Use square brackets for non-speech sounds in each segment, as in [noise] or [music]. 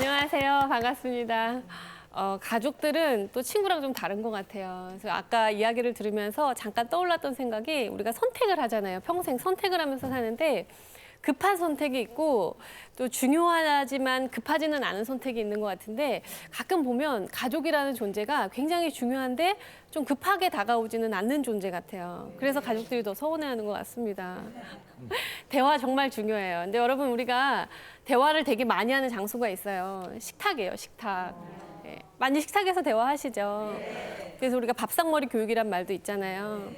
안녕하세요. 반갑습니다. 어, 가족들은 또 친구랑 좀 다른 것 같아요. 그래서 아까 이야기를 들으면서 잠깐 떠올랐던 생각이 우리가 선택을 하잖아요. 평생 선택을 하면서 사는데 급한 선택이 있고 또 중요하지만 급하지는 않은 선택이 있는 것 같은데 가끔 보면 가족이라는 존재가 굉장히 중요한데 좀 급하게 다가오지는 않는 존재 같아요. 그래서 가족들이 더 서운해하는 것 같습니다. [laughs] 대화 정말 중요해요. 근데 여러분 우리가 대화를 되게 많이 하는 장소가 있어요. 식탁이에요, 식탁. 예, 많이 식탁에서 대화하시죠. 그래서 우리가 밥상머리 교육이란 말도 있잖아요.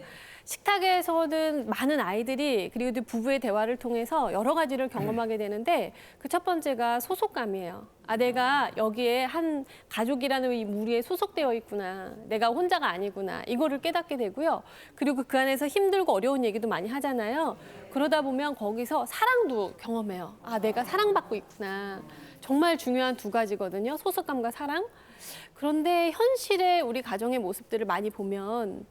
식탁에서는 많은 아이들이 그리고 또 부부의 대화를 통해서 여러 가지를 경험하게 되는데 그 첫 번째가 소속감이에요. 아, 내가 여기에 한 가족이라는 이 무리에 소속되어 있구나. 내가 혼자가 아니구나. 이거를 깨닫게 되고요. 그리고 그 안에서 힘들고 어려운 얘기도 많이 하잖아요. 그러다 보면 거기서 사랑도 경험해요. 아, 내가 사랑받고 있구나. 정말 중요한 두 가지거든요. 소속감과 사랑. 그런데 현실의 우리 가정의 모습들을 많이 보면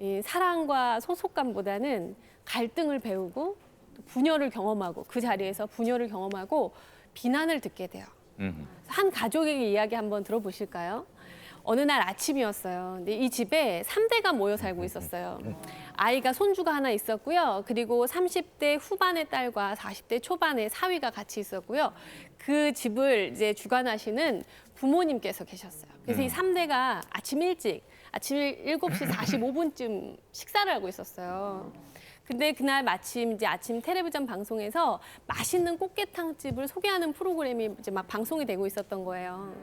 이 사랑과 소속감보다는 갈등을 배우고 또 분열을 경험하고 그 자리에서 분열을 경험하고 비난을 듣게 돼요. 음. 한 가족에게 이야기 한번 들어보실까요? 어느 날 아침이었어요. 근데 이 집에 삼대가 모여 살고 있었어요. 아이가 손주가 하나 있었고요. 그리고 30대 후반의 딸과 40대 초반의 사위가 같이 있었고요. 그 집을 이제 주관하시는 부모님께서 계셨어요. 그래서 이 삼대가 아침 일찍 아침 7시 45분쯤 식사를 하고 있었어요. 근데 그날 마침 이제 아침 텔레비전 방송에서 맛있는 꽃게탕 집을 소개하는 프로그램이 이제 막 방송이 되고 있었던 거예요.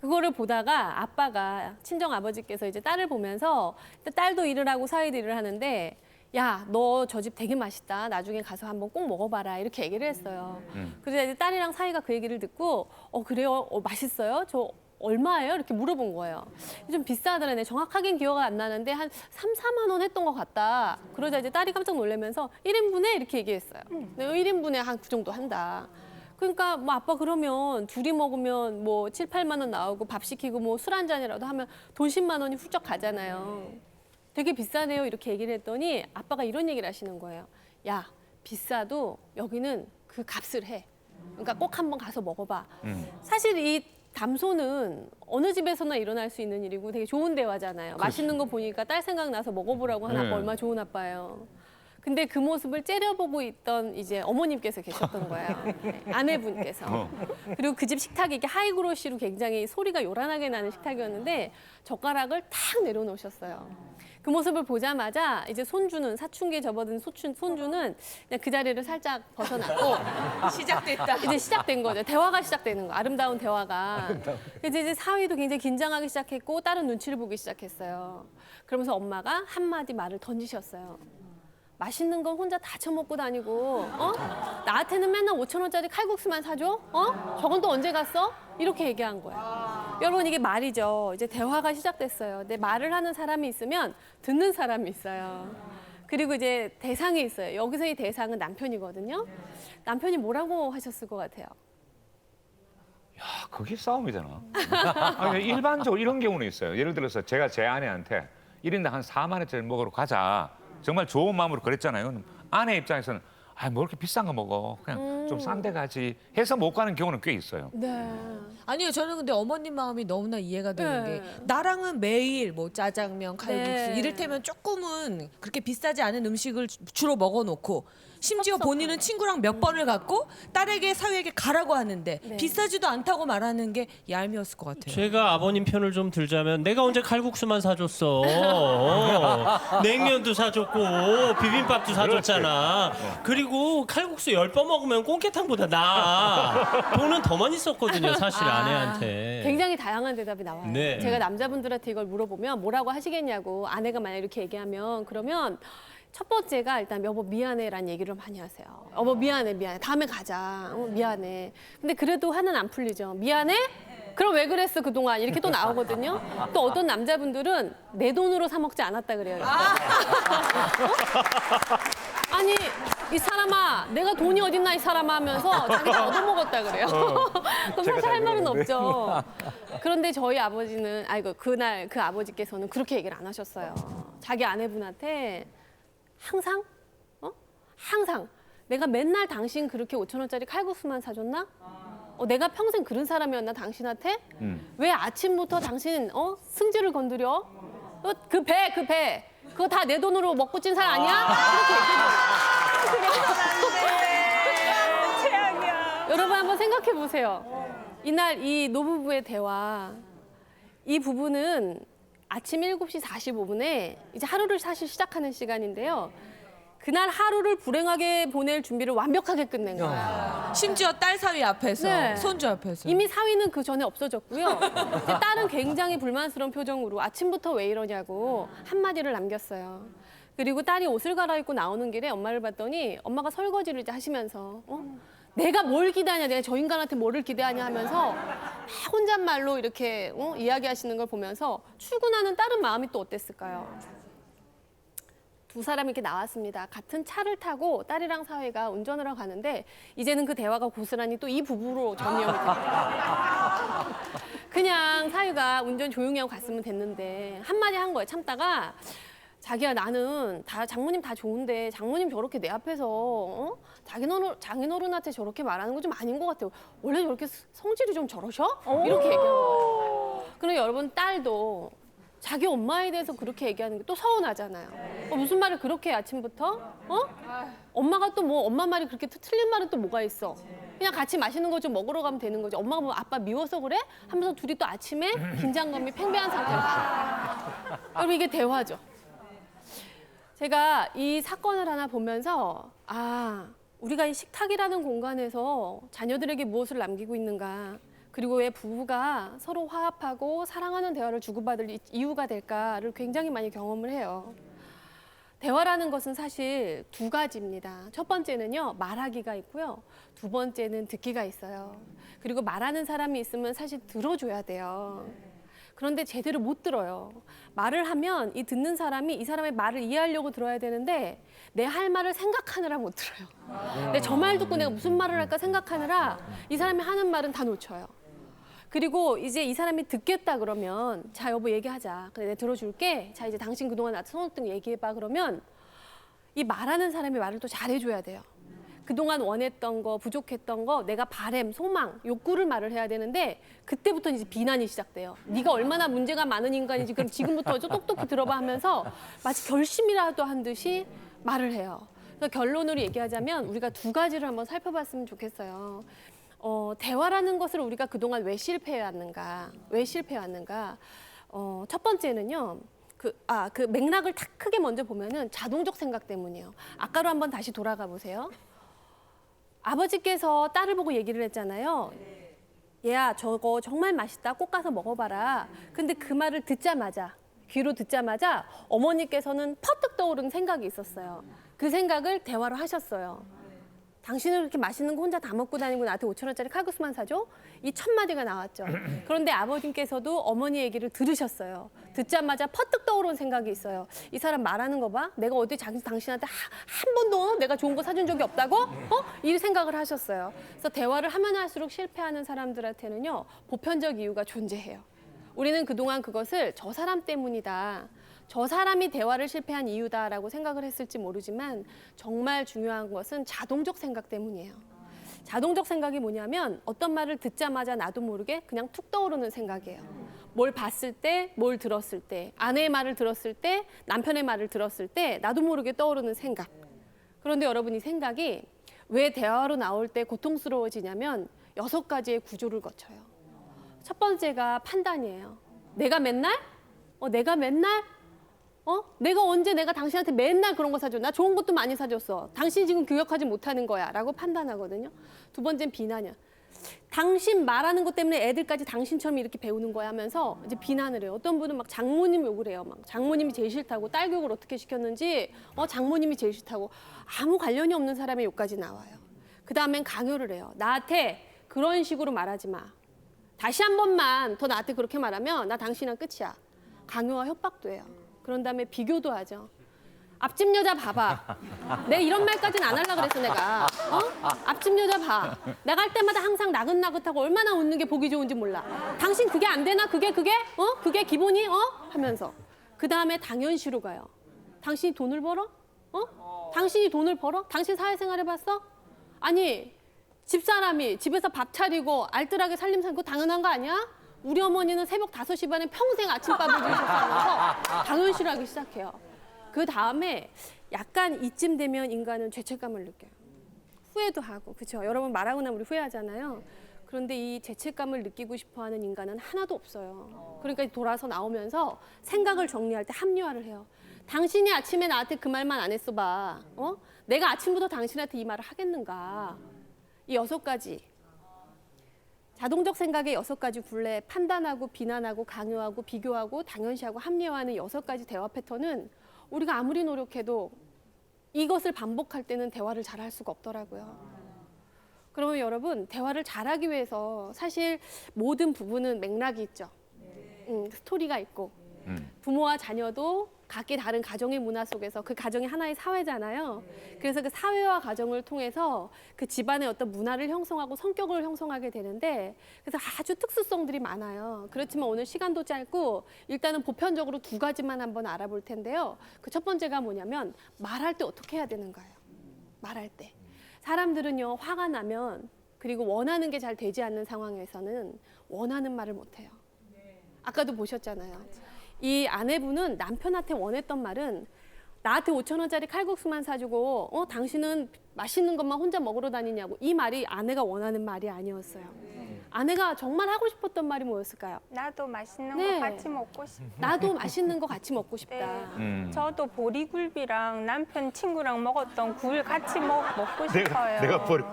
그거를 보다가 아빠가 친정 아버지께서 이제 딸을 보면서 딸도 일을 하고 사위도 일을 하는데 야 너 저 집 되게 맛있다 나중에 가서 한번 꼭 먹어봐라 이렇게 얘기를 했어요. 그래서 이제 딸이랑 사위가 그 얘기를 듣고 어 그래요 어, 맛있어요 저 얼마예요 이렇게 물어본 거예요. 좀 비싸더라 네 정확하긴 기억 안 나는데 한 3, 4만 원 했던 것 같다. 그러자 이제 딸이 깜짝 놀라면서 1인분에 이렇게 얘기했어요. 네, 1인분에 한 그 정도 한다. 그러니까 뭐 아빠 그러면 둘이 먹으면 뭐 7, 8만 원 나오고 밥 시키고 뭐 술 한 잔이라도 하면 돈 10만 원이 훌쩍 가잖아요. 되게 비싸네요 이렇게 얘기를 했더니 아빠가 이런 얘기를 하시는 거예요. 야 비싸도 여기는 그 값을 해. 그러니까 꼭 한번 가서 먹어봐. 사실 이 담소는 어느 집에서나 일어날 수 있는 일이고 되게 좋은 대화잖아요. 맛있는 거 보니까 딸 생각나서 먹어보라고 하는 네. 아빠 얼마나 좋은 아빠예요. 근데 그 모습을 째려보고 있던 이제 어머님께서 계셨던 거예요. 네, 아내분께서. 그리고 그 집 식탁이 이게 하이그로시로 굉장히 소리가 요란하게 나는 식탁이었는데 젓가락을 탁 내려놓으셨어요. 그 모습을 보자마자 이제 손주는 사춘기에 접어든 소춘, 손주는 그냥 그 자리를 살짝 벗어났고 [laughs] 시작됐다. 이제 시작된 거죠. 대화가 시작되는 거. 아름다운 대화가. 그래서 이제 사위도 굉장히 긴장하기 시작했고 다른 눈치를 보기 시작했어요. 그러면서 엄마가 한마디 말을 던지셨어요. 맛있는 건 혼자 다 처먹고 다니고 어? 나한테는 맨날 5천 원짜리 칼국수만 사줘? 어? 저건 또 언제 갔어? 이렇게 얘기한 거야. 여러분 이게 말이죠. 이제 대화가 시작됐어요. 근데 말을 하는 사람이 있으면 듣는 사람이 있어요. 그리고 이제 대상이 있어요. 여기서 이 대상은 남편이거든요. 남편이 뭐라고 하셨을 것 같아요? 아, 그게 싸움이 되나? [laughs] 아니, 일반적으로 이런 경우는 있어요. 예를 들어서 제가 제 아내한테 1인당 한 4만 원짜리 먹으러 가자. 정말 좋은 마음으로 그랬잖아요. 아내 입장에서는 아, 뭐 이렇게 비싼 거 먹어. 그냥 좀 싼 데 가지 해서 못 가는 경우는 꽤 있어요. 네. 아니요, 저는 근데 어머님 마음이 너무나 이해가 되는 네. 게 나랑은 매일 뭐 짜장면, 칼국수 네. 이를테면 조금은 그렇게 비싸지 않은 음식을 주- 주로 먹어놓고 심지어 본인은 친구랑 몇 번을 갔고 딸에게 사위에게 가라고 하는데 네. 비싸지도 않다고 말하는 게 얄미웠을 것 같아요. 제가 아버님 편을 좀 들자면 내가 언제 칼국수만 사줬어. 어. [laughs] 냉면도 사줬고 비빔밥도 사줬잖아. 그리고 칼국수 열 번 먹으면 꽁깨탕보다 나아. 돈은 더 많이 썼거든요, 사실 아, 아내한테. 굉장히 다양한 대답이 나와요. 네. 제가 남자분들한테 이걸 물어보면 뭐라고 하시겠냐고 아내가 만약 이렇게 얘기하면 그러면 첫 번째가 일단 여보 미안해라는 얘기를 많이 하세요. 여보 미안해 미안해 다음에 가자. 어, 미안해. 근데 그래도 화는 안 풀리죠. 미안해? 그럼 왜 그랬어 그동안 이렇게 또 나오거든요. 또 어떤 남자분들은 내 돈으로 사 먹지 않았다 그래요. 어? 아니 이 사람아 내가 돈이 어딨나 이 사람아 하면서 자기가 얻어먹었다 그래요. [laughs] 그럼 사실 할 말은 없죠. 그런데 저희 아버지는 아이고 그날 그 아버지께서는 그렇게 얘기를 안 하셨어요. 자기 아내분한테 항상 어 항상 내가 맨날 당신 그렇게 5천 원짜리 칼국수만 사줬나? 어, 내가 평생 그런 사람이었나 당신한테? 음. 왜 아침부터 당신 어 승질을 건드려? 어, 그 배, 그 배. 그거 다 내 돈으로 먹고 찐 살 아니야? 이렇게 얘기해요. 여러분 한번 생각해 보세요. 이날 이 노부부의 대화. 이 부부는 아침 7시 45분에 이제 하루를 사실 시작하는 시간인데요. 그날 하루를 불행하게 보낼 준비를 완벽하게 끝낸 거예요. 심지어 딸 사위 앞에서 네. 손주 앞에서 이미 사위는 그 전에 없어졌고요. 딸은 굉장히 불만스러운 표정으로 아침부터 왜 이러냐고 한마디를 남겼어요. 그리고 딸이 옷을 갈아입고 나오는 길에 엄마를 봤더니 엄마가 설거지를 이제 하시면서 어? 내가 뭘 기대하냐, 내가 저 인간한테 뭐를 기대하냐 하면서 막 혼잣말로 이렇게 어? 이야기하시는 걸 보면서 출근하는 딸은 마음이 또 어땠을까요? 두 사람이 이렇게 나왔습니다. 같은 차를 타고 딸이랑 사위가 운전을 하고 가는데 이제는 그 대화가 고스란히 또 이 부부로 전이형이 됩니다. 그냥 사위가 운전 조용히 하고 갔으면 됐는데 한마디 한 거예요. 참다가 자기야 나는 다 장모님 다 좋은데 장모님 저렇게 내 앞에서 어? 장인어른, 장인어른한테 저렇게 말하는 거좀 아닌 것 같아요. 원래 저렇게 성질이 좀 저러셔? 이렇게 얘기한 거예요. 그럼 여러분 딸도 자기 엄마에 대해서 그렇게 얘기하는 게 또 서운하잖아요. 어, 무슨 말을 그렇게 해, 아침부터? 어? 엄마가 또 뭐 엄마 말이 그렇게 트- 틀린 말은 또 뭐가 있어? 그냥 같이 맛있는 거 좀 먹으러 가면 되는 거지. 엄마가 뭐 아빠 미워서 그래? 하면서 둘이 또 아침에 긴장감이 팽배한 상태로 가. 여러분 이게 대화죠. 제가 이 사건을 하나 보면서 아 우리가 이 식탁이라는 공간에서 자녀들에게 무엇을 남기고 있는가 그리고 왜 부부가 서로 화합하고 사랑하는 대화를 주고받을 이- 이유가 될까를 굉장히 많이 경험을 해요. 대화라는 것은 사실 두 가지입니다. 첫 번째는요, 말하기가 있고요. 두 번째는 듣기가 있어요. 그리고 말하는 사람이 있으면 사실 들어줘야 돼요. 그런데 제대로 못 들어요. 말을 하면 이 듣는 사람이 이 사람의 말을 이해하려고 들어야 되는데 내 할 말을 생각하느라 못 들어요. 근데 저말 듣고 내가 무슨 말을 할까 생각하느라 이 사람이 하는 말은 다 놓쳐요. 그리고 이제 이 사람이 듣겠다 그러면 자 여보 얘기하자. 그래 내가 들어줄게. 자 이제 당신 그동안 나한테 거 얘기해봐 그러면 이 말하는 사람이 말을 또 잘해줘야 돼요. 그동안 원했던 거, 부족했던 거, 내가 바램, 소망, 욕구를 말을 해야 되는데 그때부터 이제 비난이 시작돼요. 네가 얼마나 문제가 많은 인간인지 그럼 지금부터 좀 똑똑히 들어봐 하면서 마치 결심이라도 한 듯이 말을 해요. 그래서 결론으로 얘기하자면 우리가 두 가지를 한번 살펴봤으면 좋겠어요. 어, 대화라는 것을 우리가 그동안 왜 실패해왔는가? 왜 실패해왔는가? 어, 첫 번째는요. 그, 아, 그 맥락을 탁 크게 먼저 보면은 자동적 생각 때문이에요. 아까로 한번 다시 돌아가 보세요. 아버지께서 딸을 보고 얘기를 했잖아요. 얘야, 저거 정말 맛있다. 꼭 가서 먹어봐라. 근데 그 말을 듣자마자, 귀로 듣자마자 어머니께서는 퍼뜩 떠오른 생각이 있었어요. 그 생각을 대화로 하셨어요. 당신은 그렇게 맛있는 거 혼자 다 먹고 다니고 나한테 5천 원짜리 칼국수만 사줘? 이 첫 마디가 나왔죠. [clears throat] 그런데 아버님께서도 어머니 얘기를 들으셨어요. 듣자마자 퍼뜩 떠오른 생각이 있어요. 이 사람 말하는 거 봐. 내가 어디 장- 당신한테 하- 한 번도 내가 좋은 거 사준 적이 없다고? 어? 이 생각을 하셨어요. 그래서 대화를 하면 할수록 실패하는 사람들한테는요 보편적 이유가 존재해요. 우리는 그동안 그것을 저 사람 때문이다. 저 사람이 대화를 실패한 이유다라고 생각을 했을지 모르지만 정말 중요한 것은 자동적 생각 때문이에요. 자동적 생각이 뭐냐면 어떤 말을 듣자마자 나도 모르게 그냥 툭 떠오르는 생각이에요. 뭘 봤을 때, 뭘 들었을 때, 아내의 말을 들었을 때, 남편의 말을 들었을 때 나도 모르게 떠오르는 생각. 그런데 여러분 이 생각이 왜 대화로 나올 때 고통스러워지냐면 여섯 가지의 구조를 거쳐요. 첫 번째가 판단이에요. 내가 맨날? 어, 내가 맨날? 어? 내가 언제 내가 당신한테 맨날 그런 거 사줘? 나 좋은 것도 많이 사줬어. 당신이 지금 교역하지 못하는 거야. 라고 판단하거든요. 두 번째는 비난이야. 당신 말하는 것 때문에 애들까지 당신처럼 이렇게 배우는 거야 하면서 이제 비난을 해요. 어떤 분은 막 장모님 욕을 해요. 막 장모님이 제일 싫다고 딸 교육을 어떻게 시켰는지 어 장모님이 제일 싫다고 아무 관련이 없는 사람의 욕까지 나와요. 그 다음엔 강요를 해요. 나한테 그런 식으로 말하지 마. 다시 한 번만 더 나한테 그렇게 말하면 나 당신은 끝이야. 강요와 협박도 해요. 그런 다음에 비교도 하죠. 앞집 여자 봐봐. 내 이런 말까지는 안 하려고 그랬어 내가. 어? 앞집 여자 봐. 할 때마다 항상 나긋나긋하고 얼마나 웃는 게 보기 좋은지 몰라. 당신 그게 안 되나? 그게 그게? 어? 그게 기본이? 어? 하면서. 그 다음에 당연시로 가요. 당신이 돈을 벌어? 어? 당신이 돈을 벌어? 당신 사회생활 해봤어? 아니 집사람이 집에서 밥 차리고 알뜰하게 살림 살고 당연한 거 아니야? 우리 어머니는 새벽 5시 반에 평생 아침밥을 드셨다면서 당연시하기 시작해요. 그 다음에 약간 이쯤 되면 인간은 죄책감을 느껴요. 후회도 하고 그렇죠. 여러분 말하고 나면 우리 후회하잖아요. 그런데 이 죄책감을 느끼고 싶어하는 인간은 하나도 없어요. 그러니까 돌아서 나오면서 생각을 정리할 때 합리화를 해요. 당신이 아침에 나한테 그 말만 안 했어 봐. 어? 내가 아침부터 당신한테 이 말을 하겠는가? 이 여섯 가지 자동적 생각의 여섯 가지 굴레 판단하고 비난하고 강요하고 비교하고 당연시하고 합리화하는 여섯 가지 대화 패턴은 우리가 아무리 노력해도 이것을 반복할 때는 대화를 잘 할 수가 없더라고요. 그러면 여러분 대화를 잘하기 위해서 사실 모든 부분은 맥락이 있죠. 음, 스토리가 있고 음. 부모와 자녀도 각기 다른 가정의 문화 속에서 그 가정이 하나의 사회잖아요. 그래서 그 사회와 가정을 통해서 그 집안의 어떤 문화를 형성하고 성격을 형성하게 되는데 그래서 아주 특수성들이 많아요. 그렇지만 오늘 시간도 짧고 일단은 보편적으로 두 가지만 한번 알아볼 텐데요. 그 첫 번째가 뭐냐면 말할 때 어떻게 해야 되는가요? 말할 때. 사람들은요, 화가 나면 그리고 원하는 게 잘 되지 않는 상황에서는 원하는 말을 못 해요. 아까도 보셨잖아요. 이 아내분은 남편한테 원했던 말은 나한테 5천 원짜리 칼국수만 사주고 어 당신은 맛있는 것만 혼자 먹으러 다니냐고 이 말이 아내가 원하는 말이 아니었어요. 아내가 정말 하고 싶었던 말이 뭐였을까요? 나도 맛있는 네. 거 같이 먹고 싶다. 나도 맛있는 거 같이 먹고 싶다. 네. 음. 저도 보리굴비랑 남편 친구랑 먹었던 굴 같이 먹, 먹고 내가 싶어요. 내가 보리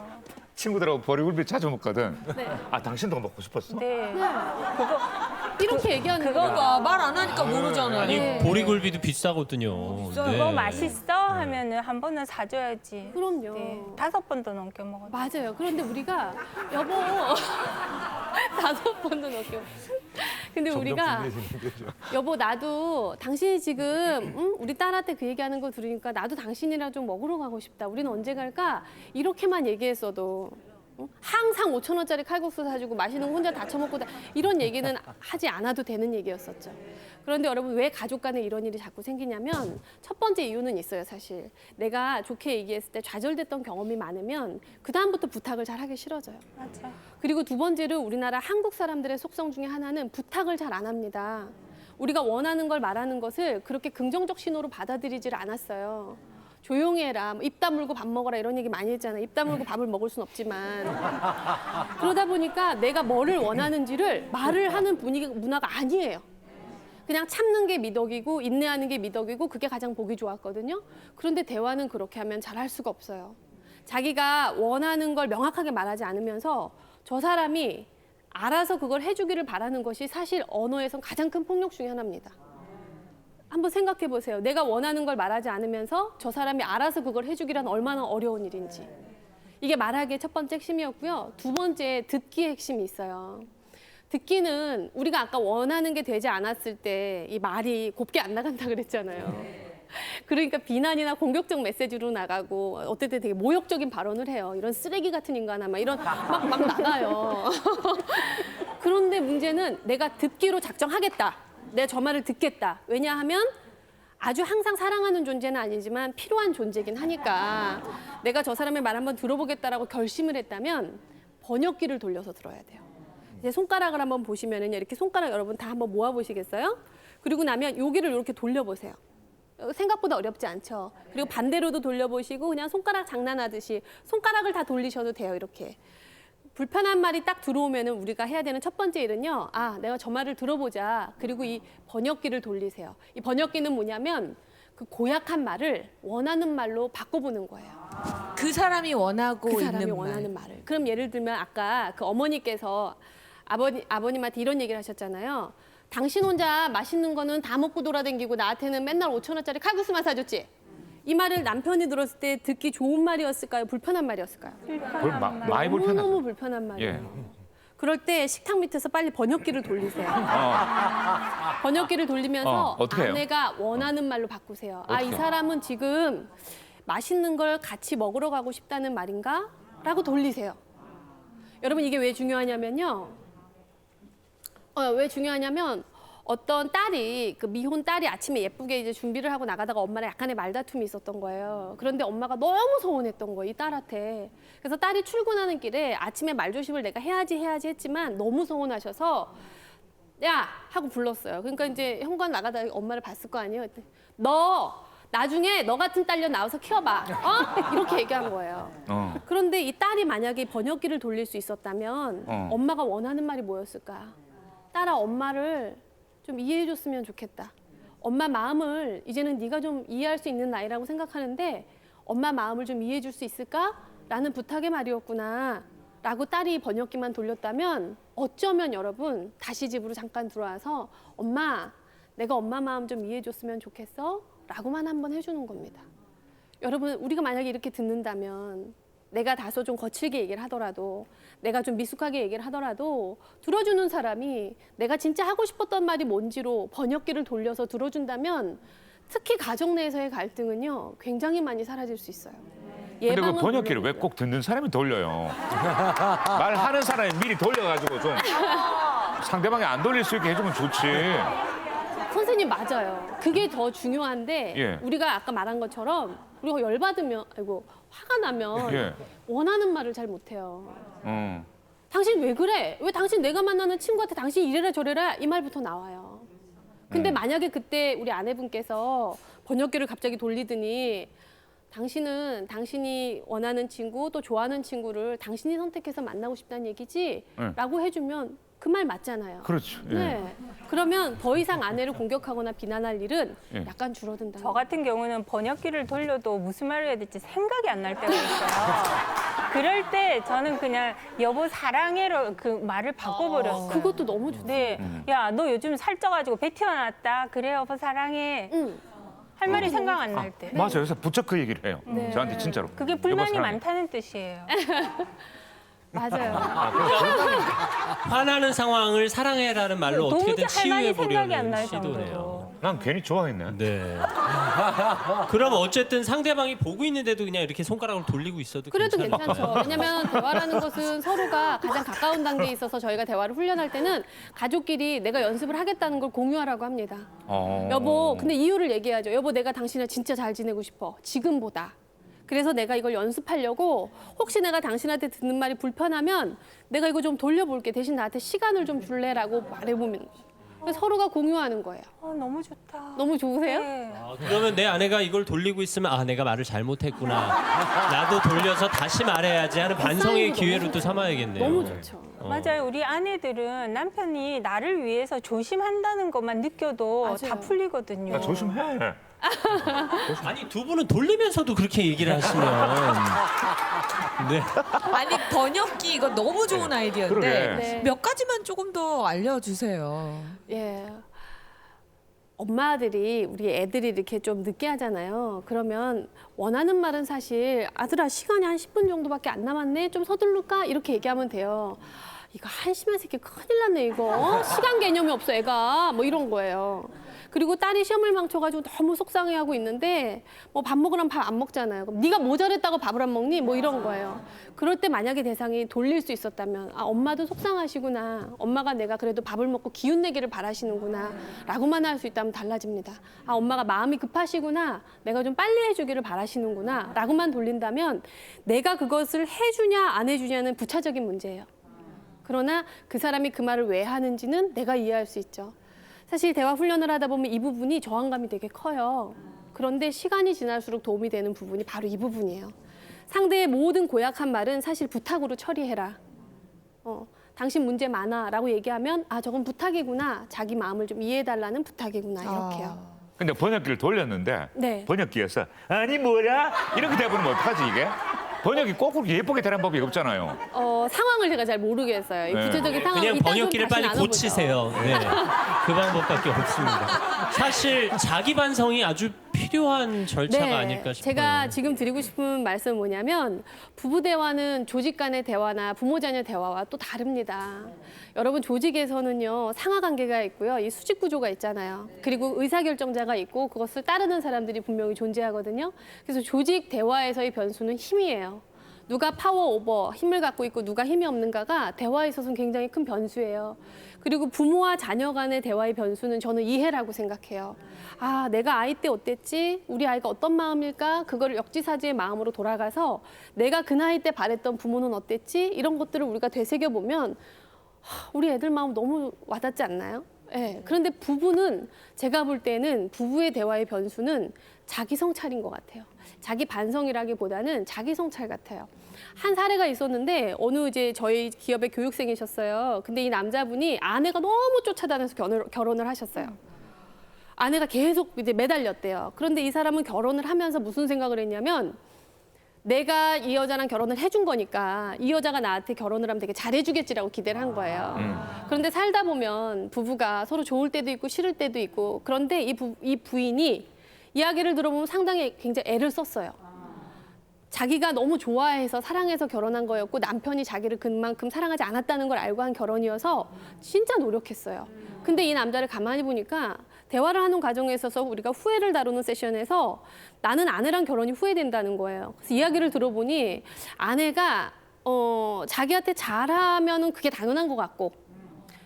친구들하고 보리굴비 자주 먹거든. 네. 아 당신도 먹고 싶었어? 네. 이렇게 얘기하는. 그거가 말 안 하니까 모르잖아요. 아니 네. 보리굴비도 비싸거든요. 비싸요. 그거 네. 맛있어 하면은 한 번은 사줘야지. 그럼요. 네. 다섯 번도 넘게 먹었어요. 맞아요. 그런데 우리가 여보 [laughs] 다섯 번도 넘게. 근데 우리가 여보 나도 당신이 지금 응? 우리 딸한테 그 얘기하는 거 들으니까 나도 당신이랑 좀 먹으러 가고 싶다. 우리는 언제 갈까? 이렇게만 얘기했어도 응? 항상 5천 원짜리 칼국수 사주고 맛있는 거 혼자 다 처먹고 다 이런 얘기는 하지 않아도 되는 얘기였었죠. 그런데 여러분 왜 가족 간에 이런 일이 자꾸 생기냐면 첫 번째 이유는 있어요 사실. 내가 좋게 얘기했을 때 좌절됐던 경험이 많으면 그 다음부터 부탁을 잘 하기 싫어져요. 맞아요. 그리고 두 번째로 우리나라 한국 사람들의 속성 중에 하나는 부탁을 잘 안 합니다. 우리가 원하는 걸 말하는 것을 그렇게 긍정적 신호로 받아들이질 않았어요. 조용히 해라, 뭐 입 다물고 밥 먹어라 이런 얘기 많이 했잖아요. 입 다물고 밥을 먹을 순 없지만 그러다 보니까 내가 뭐를 원하는지를 말을 하는 분위기 문화가 아니에요. 그냥 참는 게 미덕이고 인내하는 게 미덕이고 그게 가장 보기 좋았거든요. 그런데 대화는 그렇게 하면 잘할 수가 없어요. 자기가 원하는 걸 명확하게 말하지 않으면서 저 사람이 알아서 그걸 해주기를 바라는 것이 사실 언어에선 가장 큰 폭력 중에 하나입니다. 한번 생각해 보세요. 내가 원하는 걸 말하지 않으면서 저 사람이 알아서 그걸 해주기란 얼마나 어려운 일인지. 이게 말하기의 첫 번째 핵심이었고요. 두 번째 듣기의 핵심이 있어요. 듣기는 우리가 아까 원하는 게 되지 않았을 때 이 말이 곱게 안 나간다 그랬잖아요. [laughs] 그러니까 비난이나 공격적 메시지로 나가고 어떨 때 되게 모욕적인 발언을 해요. 이런 쓰레기 같은 인간아 막 이런 막 막 나가요. [laughs] 그런데 문제는 내가 듣기로 작정하겠다. 내 저 말을 듣겠다. 왜냐하면 아주 항상 사랑하는 존재는 아니지만 필요한 존재긴 하니까 내가 저 사람의 말 한번 들어보겠다라고 결심을 했다면 번역기를 돌려서 들어야 돼요. 이제 손가락을 한번 보시면은 이렇게 손가락 여러분 다 한번 모아 보시겠어요? 그리고 나면 여기를 이렇게 돌려 보세요. 어, 생각보다 어렵지 않죠. 그리고 반대로도 돌려보시고 그냥 손가락 장난하듯이 손가락을 다 돌리셔도 돼요. 이렇게. 불편한 말이 딱 들어오면은 우리가 해야 되는 첫 번째 일은요. 아, 내가 저 말을 들어보자. 그리고 이 번역기를 돌리세요. 이 번역기는 뭐냐면 그 고약한 말을 원하는 말로 바꿔보는 거예요. 그 사람이 원하고 그 사람이 있는 원하는 말. 말을. 그럼 예를 들면 아까 그 어머니께서 아버님 아버님한테 이런 얘기를 하셨잖아요. 당신 혼자 맛있는 거는 다 먹고 돌아다니고 나한테는 맨날 5천 원짜리 칼국수만 사줬지. 이 말을 남편이 들었을 때 듣기 좋은 말이었을까요? 불편한 말이었을까요? 볼- 마-. 많이 너무 불편하죠. 너무 불편한 말이에요. 예. 그럴 때 식탁 밑에서 빨리 번역기를 돌리세요. 어. 번역기를 돌리면서 어, 어떻게 해요? 아내가 원하는 말로 바꾸세요. 아, 이 어떻게? 사람은 지금 맛있는 걸 같이 먹으러 가고 싶다는 말인가? 라고 돌리세요. 여러분 이게 왜 중요하냐면요. 어, 왜 중요하냐면 어떤 딸이 그 미혼 딸이 아침에 예쁘게 이제 준비를 하고 나가다가 엄마랑 약간의 말다툼이 있었던 거예요. 그런데 엄마가 너무 서운했던 거예요, 이 딸한테. 그래서 딸이 출근하는 길에 아침에 말조심을 내가 해야지 해야지 했지만 너무 서운하셔서 야 하고 불렀어요. 그러니까 이제 현관 나가다 엄마를 봤을 거 아니에요. 너 나중에 너 같은 딸려 나와서 키워봐. 어? 이렇게 얘기한 거예요. 어. 그런데 이 딸이 만약에 번역기를 돌릴 수 있었다면 어. 엄마가 원하는 말이 뭐였을까? 딸아 엄마를 좀 이해해줬으면 좋겠다. 엄마 마음을 이제는 네가 좀 이해할 수 있는 나이라고 생각하는데 엄마 마음을 좀 이해해줄 수 있을까? 라는 부탁의 말이었구나. 라고 딸이 번역기만 돌렸다면 어쩌면 여러분 다시 집으로 잠깐 들어와서 엄마 내가 엄마 마음 좀 이해해줬으면 좋겠어? 라고만 한번 해주는 겁니다. 여러분 우리가 만약에 이렇게 듣는다면 내가 다소 좀 거칠게 얘기를 하더라도 내가 좀 미숙하게 얘기를 하더라도 들어주는 사람이 내가 진짜 하고 싶었던 말이 뭔지로 번역기를 돌려서 들어준다면 특히 가정 내에서의 갈등은요 굉장히 많이 사라질 수 있어요. 근데 그 예방은 번역기를 왜 물론이고요. 꼭 듣는 사람이 돌려요? 말하는 사람이 미리 돌려가지고 좀 [laughs] 상대방이 안 돌릴 수 있게 해주면 좋지. 선생님 맞아요. 그게 더 중요한데 예. 우리가 아까 말한 것처럼 우리가 열받으면 아이고 화가 나면 예. 원하는 말을 잘 못해요. 어. 당신 왜 그래? 왜 당신 내가 만나는 친구한테 당신 이래라 저래라 이 말부터 나와요. 근데 음. 만약에 그때 우리 아내분께서 번역기를 갑자기 돌리더니 당신은 당신이 원하는 친구 또 좋아하는 친구를 당신이 선택해서 만나고 싶다는 얘기지? 네. 라고 해주면 그 말 맞잖아요. 그렇죠. 예. 네. 그러면 더 이상 아내를 공격하거나 비난할 일은 예. 약간 줄어든다. 저 같은 경우는 번역기를 돌려도 무슨 말을 해야 될지 생각이 안 날 때가 있어요. 그럴 때 저는 그냥 여보 사랑해로 그 말을 바꿔버렸어요. 그것도 너무 좋다. 네, 야 너 요즘 살쪄가지고 배 튀어나왔다. 그래 여보 사랑해. 응. 할 말이 생각 안 날 때. 맞아요. 그래서 부쩍 그 얘기를 해요. 네. 저한테 진짜로. 그게 여보 불만이 사랑해. 많다는 뜻이에요. [laughs] 맞아요. 화나는 상황을 사랑해라는 말로 어떻게든 할 말이 치유해 생각이 안 보려는 날 시도네요. 정도로. 난 괜히 좋아했네. 네. 그럼 어쨌든 상대방이 보고 있는데도 그냥 이렇게 손가락을 돌리고 있어도 그래도 괜찮아요. 괜찮죠. 왜냐면 대화라는 것은 서로가 가장 가까운 단계에 있어서 저희가 대화를 훈련할 때는 가족끼리 내가 연습을 하겠다는 걸 공유하라고 합니다. 어. 여보, 근데 이유를 얘기하죠. 여보, 내가 당신을 진짜 잘 지내고 싶어. 지금보다. 그래서 내가 이걸 연습하려고 혹시 내가 당신한테 듣는 말이 불편하면 내가 이거 좀 돌려볼게. 대신 나한테 시간을 좀 줄래라고 말해보면 그래서 서로가 공유하는 거예요. 어, 너무 좋다. 너무 좋으세요? 네. 아, 그러면 내 아내가 이걸 돌리고 있으면 아 내가 말을 잘못했구나. 나도 돌려서 다시 말해야지 하는 반성의 너무 기회로 또. 삼아야겠네요. 너무 좋죠. 어. 맞아요. 우리 아내들은 남편이 나를 위해서 조심한다는 것만 느껴도 맞아요. 다 풀리거든요. 야, 조심해. [laughs] 아니 두 분은 돌리면서도 그렇게 얘기를 하시면 네. 아니 번역기 이거 너무 좋은 아이디어인데 그러게. 네. 몇 가지만 조금 더 알려주세요. 예. 엄마들이 우리 애들이 이렇게 좀 늦게 하잖아요. 그러면 원하는 말은 사실 아들아 시간이 한 10분 정도밖에 안 남았네. 좀 서두를까? 이렇게 얘기하면 돼요. 이거 한심한 새끼 큰일 났네 이거. 시간 개념이 없어 애가. 뭐 이런 거예요. 그리고 딸이 시험을 망쳐가지고 너무 속상해하고 있는데 뭐 밥 먹으라면 밥 안 먹잖아요. 그럼 네가 뭐 잘했다고 밥을 안 먹니? 뭐 이런 거예요. 그럴 때 만약에 대상이 돌릴 수 있었다면 아 엄마도 속상하시구나. 엄마가 내가 그래도 밥을 먹고 기운 내기를 바라시는구나. 라고만 할 수 있다면 달라집니다. 아 엄마가 마음이 급하시구나. 내가 좀 빨리 해주기를 바라시는구나. 라고만 돌린다면 내가 그것을 해주냐 안 해주냐는 부차적인 문제예요. 그러나 그 사람이 그 말을 왜 하는지는 내가 이해할 수 있죠. 사실 대화 훈련을 하다 보면 이 부분이 저항감이 되게 커요. 그런데 시간이 지날수록 도움이 되는 부분이 바로 이 부분이에요. 상대의 모든 고약한 말은 사실 부탁으로 처리해라. 어, 당신 문제 많아 라고 얘기하면 아 저건 부탁이구나. 자기 마음을 좀 이해해달라는 부탁이구나 이렇게요. 근데 번역기를 돌렸는데 네. 번역기에서 아니 뭐야 이렇게 돼버리면 어떡하지 이게? 번역이 꼭 그렇게 예쁘게 되는 법이 없잖아요. 어, 상황을 제가 잘 모르겠어요. 이 네. 구체적인 상황 그냥 번역기를 빨리. 고치세요. 네. 그 방법밖에 없습니다. 사실 자기 반성이 아주 필요한 절차가 아닐까 싶어요. 네. 제가 지금 드리고 싶은 말씀은 뭐냐면 부부 대화는 조직 간의 대화나 부모 자녀 대화와 또 다릅니다. 여러분 조직에서는요 상하 관계가 있고요 이 수직 구조가 있잖아요. 그리고 의사 결정자가 있고 그것을 따르는 사람들이 분명히 존재하거든요. 그래서 조직 대화에서의 변수는 힘이에요. 누가 파워 오버 힘을 갖고 있고 누가 힘이 없는가가 대화에 있어서는 굉장히 큰 변수예요. 그리고 부모와 자녀 간의 대화의 변수는 저는 이해라고 생각해요. 아, 내가 아이 때 어땠지? 우리 아이가 어떤 마음일까? 그거를 역지사지의 마음으로 돌아가서 내가 그 나이 때 바랬던 부모는 어땠지? 이런 것들을 우리가 되새겨 보면 하, 우리 애들 마음 너무 와닿지 않나요? 예. 그런데 부부는 제가 볼 때는 부부의 대화의 변수는 자기 성찰인 것 같아요. 자기 반성이라기보다는 자기 성찰 같아요. 한 사례가 있었는데 어느 이제 저희 기업의 교육생이셨어요. 근데 이 남자분이 아내가 너무 쫓아다녀서 결혼을, 결혼을 하셨어요. 아내가 계속 이제 매달렸대요. 그런데 이 사람은 결혼을 하면서 무슨 생각을 했냐면 내가 이 여자랑 결혼을 해준 거니까 이 여자가 나한테 결혼을 하면 되게 잘해주겠지라고 기대를 한 거예요. 그런데 살다 보면 부부가 서로 좋을 때도 있고 싫을 때도 있고 그런데 이, 부, 이 부인이 이야기를 들어보면 상당히 굉장히 애를 썼어요. 자기가 너무 좋아해서 사랑해서 결혼한 거였고 남편이 자기를 그만큼 사랑하지 않았다는 걸 알고 한 결혼이어서 진짜 노력했어요. 근데 이 남자를 가만히 보니까 대화를 하는 과정에 있어서 우리가 후회를 다루는 세션에서 나는 아내랑 결혼이 후회된다는 거예요. 그래서 이야기를 들어보니 아내가 어, 자기한테 잘하면은 그게 당연한 것 같고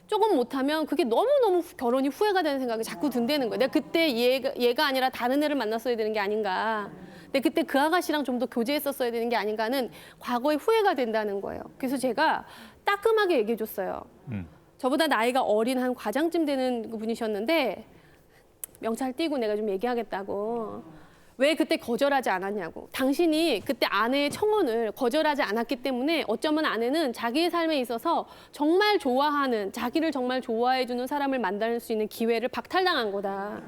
조금 못하면 그게 너무너무 후- 결혼이 후회가 되는 생각이 자꾸 든다는 거예요. 내가 그때 얘가, 얘가 아니라 다른 애를 만났어야 되는 게 아닌가. 근데 그때 그 아가씨랑 좀 더 교제했었어야 되는 게 아닌가 하는 과거의 후회가 된다는 거예요. 그래서 제가 따끔하게 얘기해 줬어요. 음. 저보다 나이가 어린 한 과장쯤 되는 분이셨는데 명찰 띄고 내가 좀 얘기하겠다고. 왜 그때 거절하지 않았냐고. 당신이 그때 아내의 청혼을 거절하지 않았기 때문에 어쩌면 아내는 자기의 삶에 있어서 정말 좋아하는, 자기를 정말 좋아해주는 사람을 만날 수 있는 기회를 박탈당한 거다.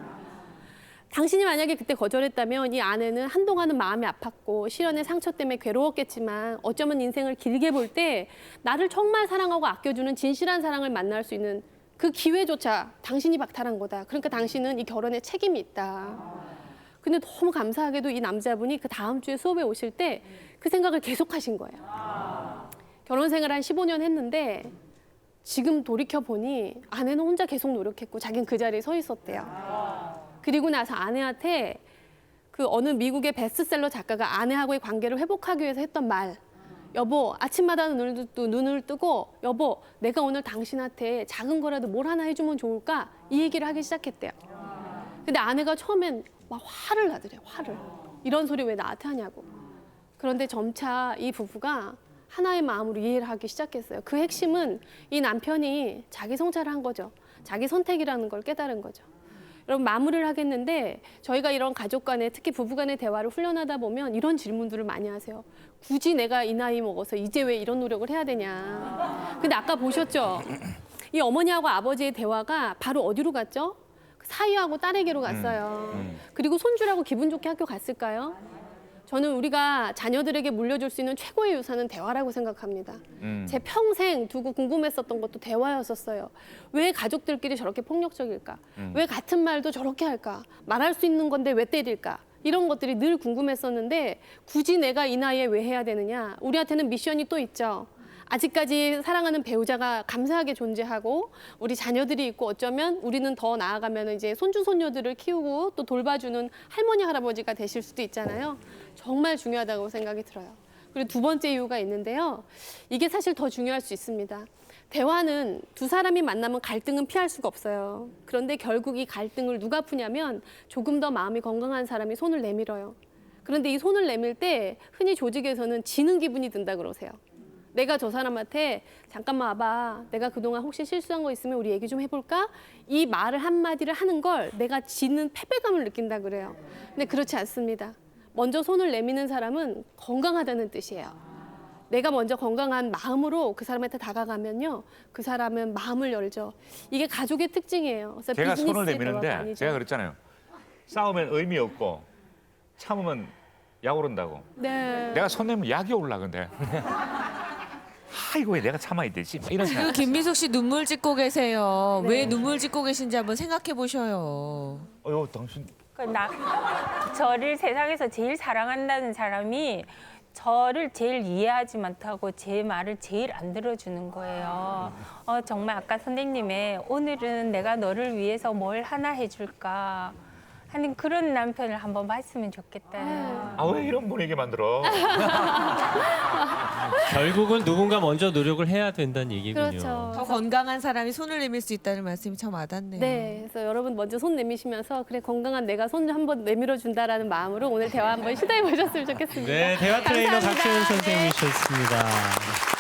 당신이 만약에 그때 거절했다면 이 아내는 한동안은 마음이 아팠고 시련의 상처 때문에 괴로웠겠지만 어쩌면 인생을 길게 볼 때 나를 정말 사랑하고 아껴주는 진실한 사랑을 만날 수 있는 그 기회조차 당신이 박탈한 거다. 그러니까 당신은 이 결혼에 책임이 있다. 근데 너무 감사하게도 이 남자분이 그 다음 주에 수업에 오실 때 그 생각을 계속 하신 거예요. 결혼 생활 한 15년 했는데 지금 돌이켜 보니 아내는 혼자 계속 노력했고 자기는 그 자리에 서 있었대요. 그리고 나서 아내한테 그 어느 미국의 베스트셀러 작가가 아내하고의 관계를 회복하기 위해서 했던 말. 여보, 아침마다 눈을, 뜨, 눈을 뜨고 여보, 내가 오늘 당신한테 작은 거라도 뭘 하나 해주면 좋을까? 이 얘기를 하기 시작했대요. 근데 아내가 처음엔 막 화를 나더래요, 화를. 이런 소리 왜 나한테 하냐고. 그런데 점차 이 부부가 하나의 마음으로 이해를 하기 시작했어요. 그 핵심은 이 남편이 자기 성찰을 한 거죠. 자기 선택이라는 걸 깨달은 거죠. 여러분 마무리를 하겠는데 저희가 이런 가족 간의 특히 부부 간의 대화를 훈련하다 보면 이런 질문들을 많이 하세요. 굳이 내가 이 나이 먹어서 이제 왜 이런 노력을 해야 되냐. 근데 아까 보셨죠? 이 어머니하고 아버지의 대화가 바로 어디로 갔죠? 사위하고 딸에게로 갔어요. 그리고 손주라고 기분 좋게 학교 갔을까요? 저는 우리가 자녀들에게 물려줄 수 있는 최고의 유산은 대화라고 생각합니다. 음. 제 평생 두고 궁금했었던 것도 대화였었어요. 왜 가족들끼리 저렇게 폭력적일까? 왜 같은 말도 저렇게 할까? 말할 수 있는 건데 왜 때릴까? 이런 것들이 늘 궁금했었는데 굳이 내가 이 나이에 왜 해야 되느냐? 우리한테는 미션이 또 있죠. 아직까지 사랑하는 배우자가 감사하게 존재하고 우리 자녀들이 있고 어쩌면 우리는 더 나아가면 이제 손주 손녀들을 키우고 또 돌봐주는 할머니 할아버지가 되실 수도 있잖아요. 정말 중요하다고 생각이 들어요. 그리고 두 번째 이유가 있는데요. 이게 사실 더 중요할 수 있습니다. 대화는 두 사람이 만나면 갈등은 피할 수가 없어요. 그런데 결국 이 갈등을 누가 푸냐면 조금 더 마음이 건강한 사람이 손을 내밀어요. 그런데 이 손을 내밀 때 흔히 조직에서는 지는 기분이 든다 그러세요. 내가 저 사람한테 잠깐만 와봐. 내가 그동안 혹시 실수한 거 있으면 우리 얘기 좀 해볼까? 이 말을 한마디를 하는 걸 내가 지는 패배감을 느낀다 그래요. 근데 그렇지 않습니다. 먼저 손을 내미는 사람은 건강하다는 뜻이에요. 내가 먼저 건강한 마음으로 그 사람한테 다가가면요. 그 사람은 마음을 열죠. 이게 가족의 특징이에요. 그래서 제가 손을 비즈니스의 대화가 내미는데 아니죠. 제가 그랬잖아요. 싸우면 의미 없고 참으면 약 오른다고. 네. 내가 손 내면 약이 올라 근데. 아이고 왜 내가 참아야 되지? 막 이런 지금 생각. 김미숙 씨 눈물 짓고 계세요. 네. 왜 눈물 짓고 계신지 한번 생각해 보셔요. 어유 당신 그 나, 저를 세상에서 제일 사랑한다는 사람이 저를 제일 이해하지 못하고 제 말을 제일 안 들어주는 거예요. 어, 정말 아까 선생님의 오늘은 내가 너를 위해서 뭘 하나 해줄까. 하는 그런 남편을 한번 봤으면 좋겠다. 아 왜 이런 분위기 만들어? [laughs] 결국은 누군가 먼저 노력을 해야 된다는 얘기군요. 그렇죠. 더 건강한 사람이 손을 내밀 수 있다는 말씀이 참 와닿네요. 네, 그래서 여러분 먼저 손 내미시면서 그래 건강한 내가 손 한번 내밀어 준다라는 마음으로 오늘 대화 한번 시도해 보셨으면 좋겠습니다. 네, 대화 트레이너 감사합니다. 박시현 네. 선생님이셨습니다.